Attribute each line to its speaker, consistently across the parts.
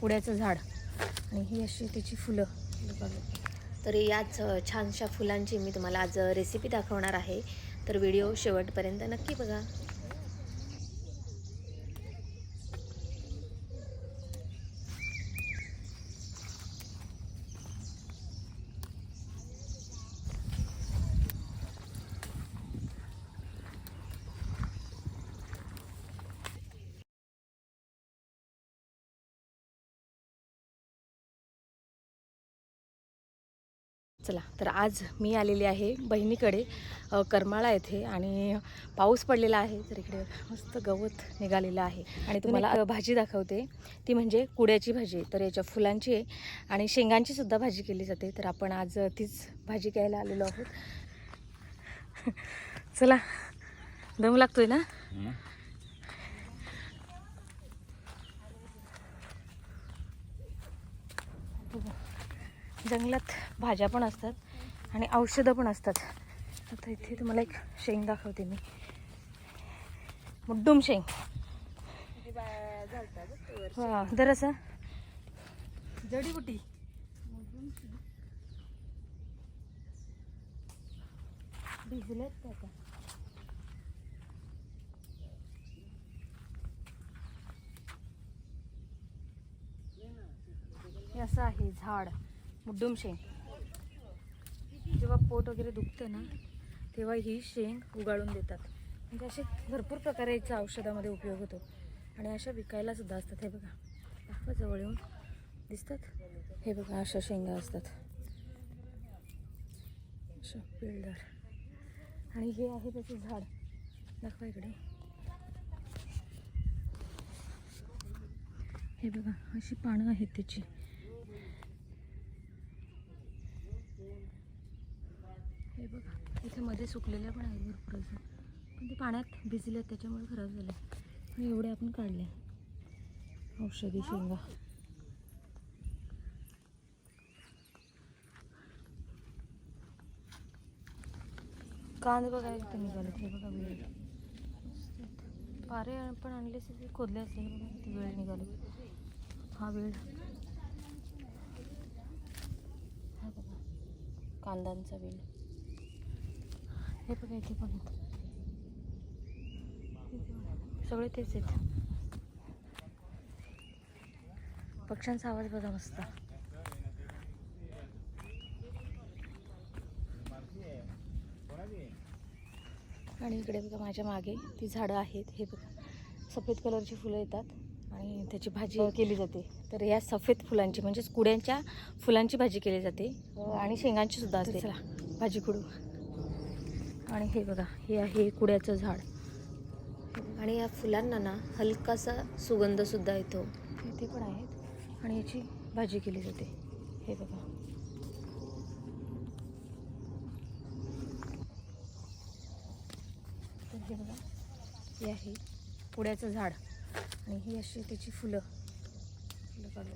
Speaker 1: पुड्याचं झाड. आणि ही अशी त्याची फुलं.
Speaker 2: तर याच छानशा फुलांची मी तुम्हाला आज रेसिपी दाखवणार आहे. तर व्हिडिओ शेवटपर्यंत नक्की बघा.
Speaker 1: चला तर आज मी आलेली आहे बहिणीकडे करमाळा येथे आणि पाऊस पडलेला आहे तर इकडे मस्त गवत निघालेलं आहे. आणि तुम्हाला भाजी दाखवते. ती म्हणजे कुड्याची भाजी. तर याच्या फुलांची आहे आणि शेंगांची सुद्धा भाजी केली जाते. तर आपण आज तीच भाजी घ्यायला आलेलो आहोत. चला दम लागतोय ना? जंगलात भाज्या पण असतात आणि औषधं पण असतात. आता इथे तुम्हाला एक शेंग दाखवते मी. मुड्डूम शेंग. वा दर असं? जडीबुटी. भिजलेत का आता. हे असं आहे झाड. मुड्डूम शेंग जेव्हा पोट वगैरे दुखतं ना तेव्हा ही शेंग उगाळून देतात. म्हणजे असे भरपूर प्रकारे याचा औषधामध्ये उपयोग होतो. आणि अशा विकायला सुद्धा असतात. हे बघा. दाखवा जवळ येऊन दिसतात. हे बघा अशा शेंगा असतात. अशा पिळदार. आणि हे आहे त्याचे झाड. दाखवा इकडे. हे बघा अशी पानं आहेत त्याची. हे बघा इथे मध्ये सुकलेल्या पण आहेत भरपूर असं पण ते पाण्यात भिजले त्याच्यामुळे खराब झाले आणि एवढे आपण काढले. औषधी शेंगा. कांदे बघा इथे निघाले हे बघा वेळ. पारे पण आणले असते ते खोदले असते बघा ती वेळ निघाले. हा वेळ. हा बघा कांद्यांचा वेळ. हे बघा इथे पण. सगळे तेच आहेत. पक्ष्यांचा आवाज बघा मस्त. आणि इकडे बघा माझ्या मागे ती झाडं आहेत. हे बघा. सफेद कलरची फुलं येतात आणि त्याची भाजी केली जाते. तर या सफेद फुलांची म्हणजेच कुड्यांच्या फुलांची भाजी केली जाते. आणि शेंगांची सुद्धा असते. चला. भाजी कुडू. आणि हे बघा हे आहे कुड्याचं झाड.
Speaker 2: आणि या फुलांना ना हलकासा सुगंध सुद्धा येतो.
Speaker 1: इथे पण आहेत. आणि याची भाजी केली जाते. हे बघा. तर हे बघा हे आहे पुड्याचं झाड. आणि ही अशी त्याची फुलं. फुलं काढू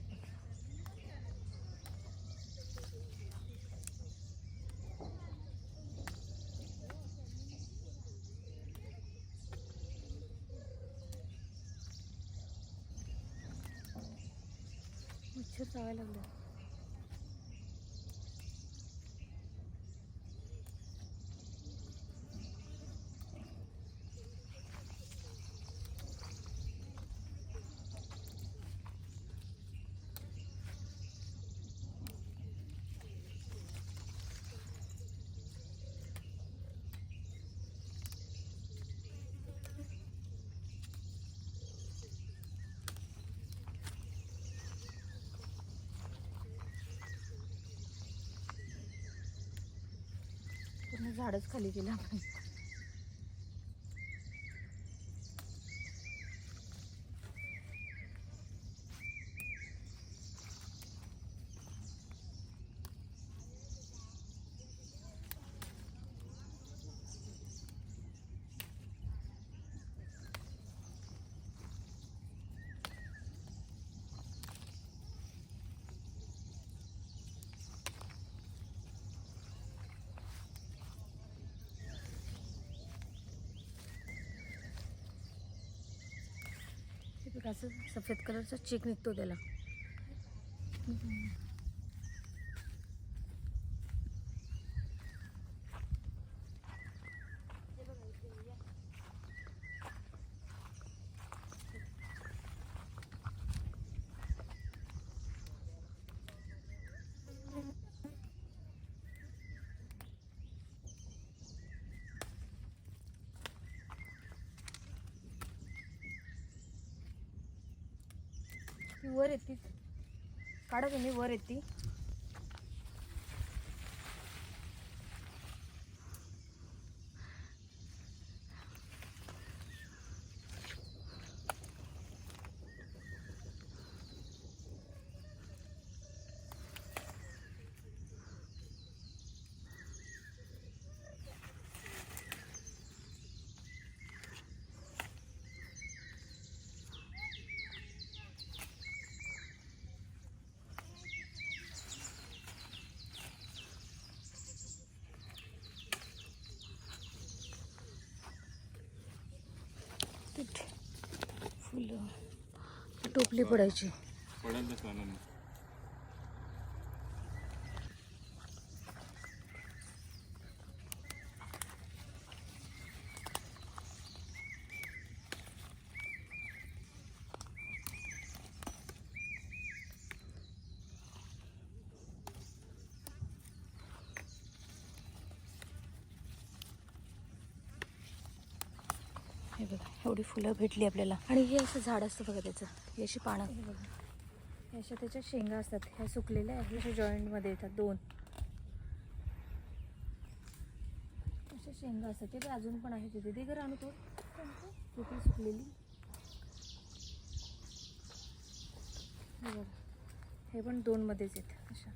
Speaker 1: आपण. झाडच खाली केलं आपण. असं सफेद कलरचा चेक निघतो त्याला. ती वर येते. काढा तुम्ही वर येते तिथे फुलं. टोपली पडायची. हे बघा एवढी फुलं भेटली आपल्याला. आणि हे असं झाड असतं बघा त्याचं हे अशी पानं. हे बघा. हे अशा त्याच्या शेंगा असतात ह्या सुकलेल्या आहेत अशा जॉईंटमध्ये येतात दोन. अशा शेंगा असतात ते अजून पण आहे तिथे ते घर आणू तो. तिथे सुकलेली. हे बघा हे पण दोनमध्येच आहेत अशा.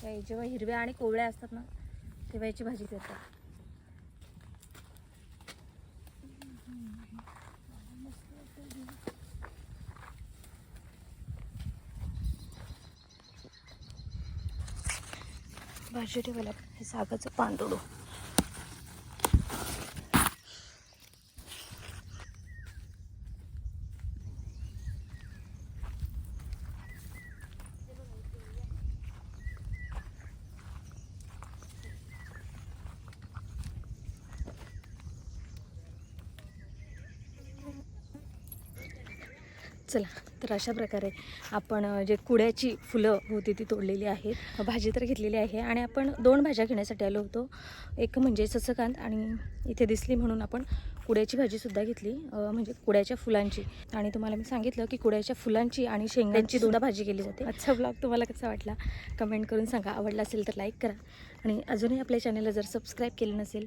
Speaker 1: त्या जेव्हा हिरव्या आणि कोवळ्या असतात ना तेव्हा याची भाजी करतात भाजी ठेवायला हे सागाचं पान चला तर अशा प्रकारे आपण जे कुड्याची फुलं होती ती तोडलेली आहेत. भाजी तर घेतलेली आहे आणि आपण दोन भाज्या घेण्यासाठी आलो होतो. एक म्हणजे सचकांत आणि इथे दिसली म्हणून आपण कुड्याची भाजीसुद्धा घेतली म्हणजे कुड्याच्या फुलांची. आणि तुम्हाला मी सांगितलं की कुड्याच्या फुलांची आणि शेंगांची सुद्धा भाजी केली जाते. आजचा ब्लॉग तुम्हाला कसा वाटला? कमेंट करून सांगा. आवडला असेल तर लाईक करा. आणि अजूनही आपल्या चॅनलला जर सबस्क्राईब केलं नसेल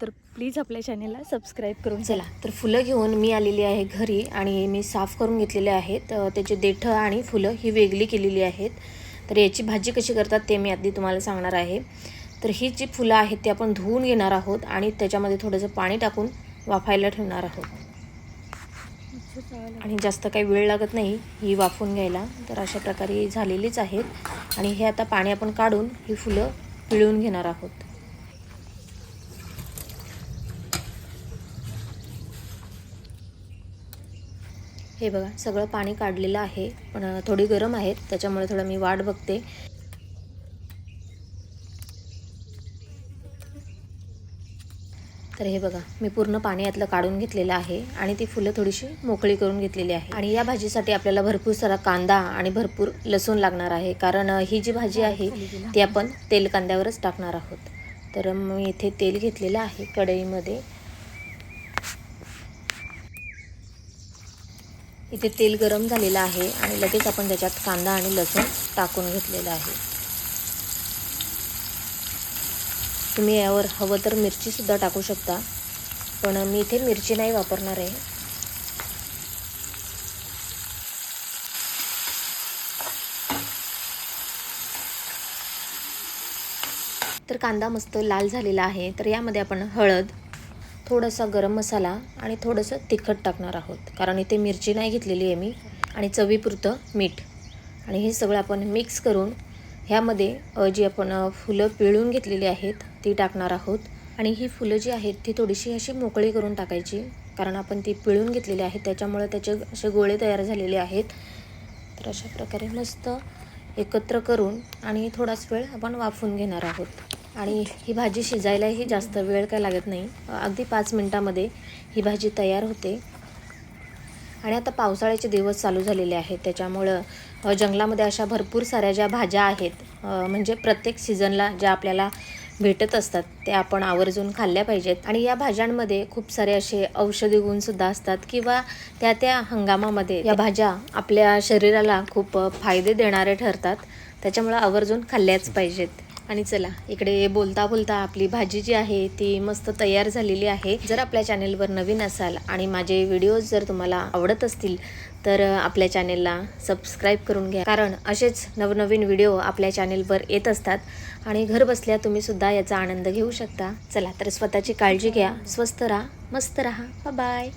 Speaker 1: तर प्लीज आपल्या चॅनलला सबस्क्राईब करून
Speaker 2: चला तर फुलं घेऊन मी आलेली आहे घरी आणि मी साफ करून घेतलेले आहेत. त्याचे देठं आणि फुलं ही वेगळी केलेली आहेत. तर याची भाजी कशी करतात ते मी आधी तुम्हाला सांगणार आहे. तर ही जी फुलं आहेत ती आपण धुवून घेणार आहोत आणि त्याच्यामध्ये थोडंसं पाणी टाकून वाफायला ठेवणार आहोत. आणि जास्त काही वेळ लागत नाही ही वाफून घ्यायला. तर अशा प्रकारे झालेलीच आहेत. आणि हे आता पाणी आपण काढून ही फुलं पिळून घेणार आहोत. हे बघा सगळं पाणी काढलेलं आहे. पण थोडी गरम आहेत त्याच्यामुळे थोडं मी वाट बघते. तर हे बघा मी पूर्ण पाणी यातलं काढून घेतलेलं आहे आणि ती फुलं थोडीशी मोकळी करून घेतलेली आहे. आणि या भाजीसाठी आपल्याला भरपूर सारा कांदा आणि भरपूर लसूण लागणार आहे. कारण ही जी भाजी आहे ती आपण तेल कांद्यावरच टाकणार आहोत. तर मी इथे तेल घेतलेलं आहे कढईमध्ये. इथे तेल गरम झालेलं आहे आणि लगेच आपण त्याच्यात कांदा आणि लसूण टाकून घेतलेलं आहे. तुम्ही यावर हवं तर मिरचीसुद्धा टाकू शकता पण मी इथे मिरची नाही वापरणार आहे. तर कांदा मस्त लाल झालेला आहे तर यामध्ये आपण हळद थोडासा गरम मसाला आणि थोडंसं तिखट टाकणार आहोत. कारण इथे मिरची नाही घेतलेली आहे मी आणि चवीपुरतं मीठ. आणि हे सगळं आपण मिक्स करून ह्यामध्ये जी आपण फुलं पिळून घेतलेली आहेत ती टाकणार आहोत. आणि ही फुलं जी आहेत ती थोडीशी अशी मोकळी करून टाकायची. कारण आपण ती पिळून घेतलेली आहेत त्याच्यामुळे त्याचे असे गोळे तयार झालेले आहेत. तर अशा प्रकारे मस्त एकत्र करून आणि थोडाच वेळ आपण वाफून घेणार आहोत. आणि ही भाजी शिजायलाही जास्त वेळ काय लागत नाही. अगदी पाच मिनटामध्ये ही भाजी तयार होते. आणि आता पावसाळ्याचे दिवस चालू झालेले आहेत. त्याच्यामुळं जंगलामध्ये अशा भरपूर साऱ्या ज्या भाज्या आहेत म्हणजे प्रत्येक सीझनला ज्या आपल्याला भेटत असतात त्या आपण आवर्जून खाल्ल्या पाहिजेत. आणि या भाज्यांमध्ये खूप सारे असे औषधी गुणसुद्धा असतात किंवा त्या त्या हंगामामध्ये या भाज्या आपल्या शरीराला खूप फायदे देणारे ठरतात. त्याच्यामुळं आवर्जून खाल्ल्याच पाहिजेत. आणि चला इकडे बोलता बोलता आपली भाजी जी आहे ती मस्त तयार झालेली आहे. जर आपल्या चॅनेलवर नवीन असाल आणि माझे व्हिडिओज जर तुम्हाला आवडत असतील तर आपल्या चॅनेलला सबस्क्राईब करून घ्या. कारण असेच नवनवीन व्हिडिओ आपल्या चॅनेलवर येत असतात आणि घर बसल्या तुम्ही सुद्धा याचा आनंद घेऊ शकता. चला तर स्वतःची काळजी घ्या स्वस्त राहा मस्त राहा. बाय